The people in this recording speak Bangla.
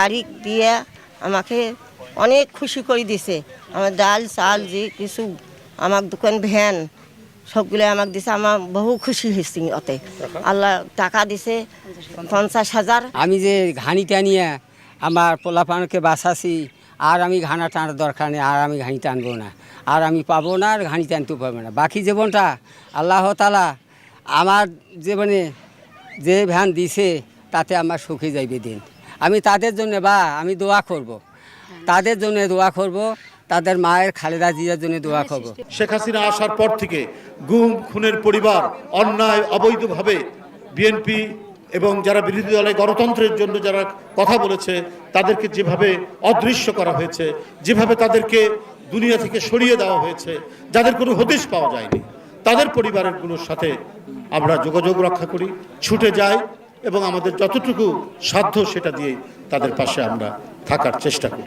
তারিখ দিয়ে আমাকে অনেক খুশি করে দিছে। আমার ডাল, চাল যে কিছু আমার দোকান ভ্যান সবগুলো আমাকে দিছে। আমার বহু খুশি হয়েছি অতে। আল্লাহ টাকা দিছে, পঞ্চাশ হাজার। আমি যে ঘানিটা নিয়ে আমার পোলাপানকে বাঁচাছি, আর আমি ঘানা টানার দরকার নেই, আর আমি ঘানি টানবো না। আর আমি পাবো না, আর ঘানি টানতে পারব না। বাকি জীবনটা আল্লাহ তালা আমার জীবনে যে ভ্যান দিছে, তাতে আমার সুখে যাইবে দিন। আমি তাদের জন্য বা আমি দোয়া করব। তাদের জন্য দোয়া করব তাদের মায়ের খালেদা জিয়ার জন্য দোয়া করব। শেখ হাসিনা আসার পর থেকে গুম খুনের পরিবার অন্যায় অবৈধভাবে বিএনপি এবং যারা বিরোধী দলে গণতন্ত্রের জন্য যারা কথা বলেছে তাদেরকে যেভাবে অদৃশ্য করা হয়েছে যেভাবে তাদেরকে দুনিয়া থেকে সরিয়ে দেওয়া হয়েছে যাদের কোনো হদিশ পাওয়া যায়নি তাদের পরিবারগুলোর সাথে আমরা যোগাযোগ রক্ষা করি ছুটে যাই এবং আমাদের যতটুকু সাধ্য সেটা দিয়ে তাদের পাশে আমরা থাকার চেষ্টা করি।